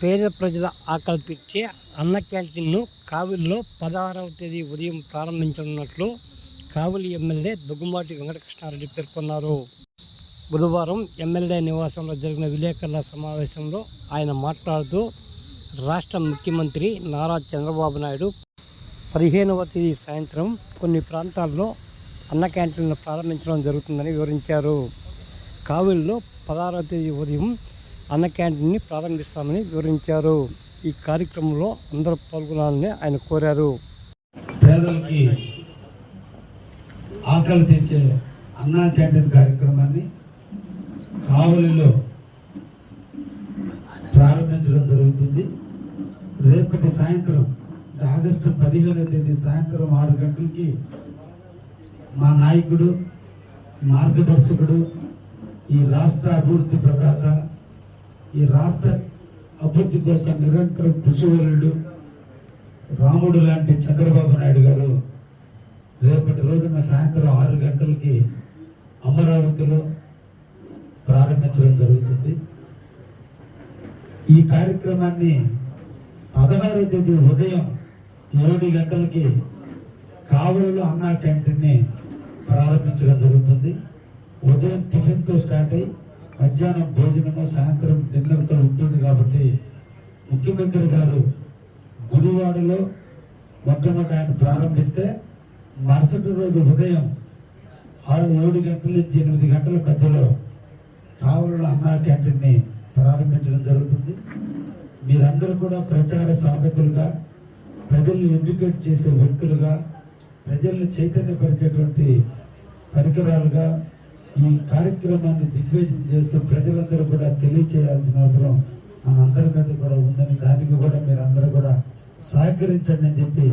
పేద ప్రజల ఆకలి తీర్చే అన్న క్యాంటీన్ను కావిలిలో పదహారవ తేదీ ఉదయం ప్రారంభించనున్నట్లు కావిలి ఎమ్మెల్యే దుగ్గుమాటి వెంకటకృష్ణారెడ్డి పేర్కొన్నారు. బుధవారం ఎమ్మెల్యే నివాసంలో జరిగిన విలేకరుల సమావేశంలో ఆయన మాట్లాడుతూ రాష్ట్ర ముఖ్యమంత్రి నారా చంద్రబాబు నాయుడు పదిహేనవ తేదీ సాయంత్రం కొన్ని ప్రాంతాల్లో అన్న క్యాంటీన్లు ప్రారంభించడం జరుగుతుందని వివరించారు. కావిలిలో పదహారవ తేదీ ఉదయం అన్న క్యాంటీన్ని ప్రారంభిస్తామని వివరించారు. ఈ కార్యక్రమంలో అందరూ పాల్గొనాలని ఆయన కోరారు. పేదలకి ఆకలి తెచ్చే అన్నా క్యాంటీన్ కార్యక్రమాన్ని కావలిలో ప్రారంభించడం జరుగుతుంది. రేపటి సాయంత్రం అంటే ఆగస్టు పదిహేనవ తేదీ సాయంత్రం ఆరు గంటలకి మా నాయకుడు మార్గదర్శకుడు ఈ రాష్ట్ర అభివృద్ధి ప్రదాత ఈ రాష్ట్ర అభివృద్ధి కోసం నిరంతరం కృషివరుడు రాముడు లాంటి చంద్రబాబు నాయుడు గారు రేపటి రోజున సాయంత్రం ఆరు గంటలకి అమరావతిలో ప్రారంభించడం జరుగుతుంది. ఈ కార్యక్రమాన్ని పదహారో తేదీ ఉదయం ఏడు గంటలకి కావలిలో అన్నా క్యాంటీన్ని ప్రారంభించడం జరుగుతుంది. ఉదయం టిఫిన్తో స్టార్ట్ అయ్యి మధ్యాహ్నం భోజనము సాయంత్రం ముఖ్యమంత్రి గారు గుడివాడలో మొట్టమొదటి ఆయన ప్రారంభిస్తే మరుసటి రోజు ఉదయం ఆరు ఏడు గంటల నుంచి ఎనిమిది గంటల మధ్యలో కావలలో అన్నా క్యాంటీన్ని ప్రారంభించడం జరుగుతుంది. మీరందరూ కూడా ప్రచార సాధకులుగా ప్రజల్ని ఎడ్యుకేట్ చేసే వ్యక్తులుగా ప్రజల్ని చైతన్యపరిచేటువంటి పరికరాలుగా ఈ కార్యక్రమాన్ని దిగ్విజయం చేస్తూ ప్రజలందరూ కూడా తెలియచేయాల్సిన అవసరం మనందరి మీద కూడా ఉందని దానికి కూడా మీరు అందరూ కూడా సహకరించండి అని చెప్పి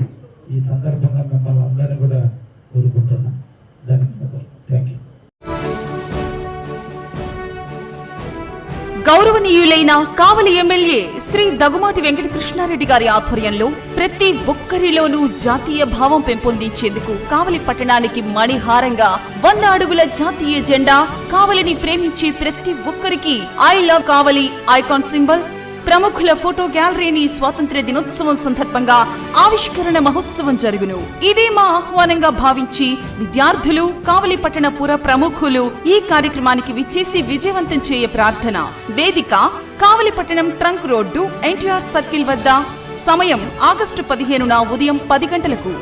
ఈ సందర్భంగా మిమ్మల్ని అందరినీ కూడా కోరుకుంటున్నాం. గౌరవనీయులైన కావలి ఎమ్మెల్యే శ్రీ దగుమాటి వెంకట కృష్ణారెడ్డి గారి ఆధ్వర్యంలో ప్రతి ఒక్కరిలోనూ జాతీయ భావం పెంపొందించేందుకు కావలి పట్టణానికి మణిహారంగా వంద అడుగుల జాతీయ జెండా కావలిని ప్రేమించే ప్రతి ఒక్కరికి I love Kavali icon symbol ప్రముఖుల ఫోటో గ్యాలరీని స్వాతంత్ర్య దినోత్సవం సందర్భంగా ఆవిష్కరణ మహోత్సవం జరుగును. ఇదే మా ఆహ్వానంగా భావించి విద్యార్థులు కావలిపట్టణ పుర ప్రముఖులు ఈ కార్యక్రమానికి విచ్చేసి విజయవంతం చేయ ప్రార్థన. వేదిక కావలిపట్టణం ట్రంక్ రోడ్డు ఎన్టీఆర్ సర్కిల్ వద్ద సమయం ఆగస్టు పదిహేనున ఉదయం పది గంటలకు.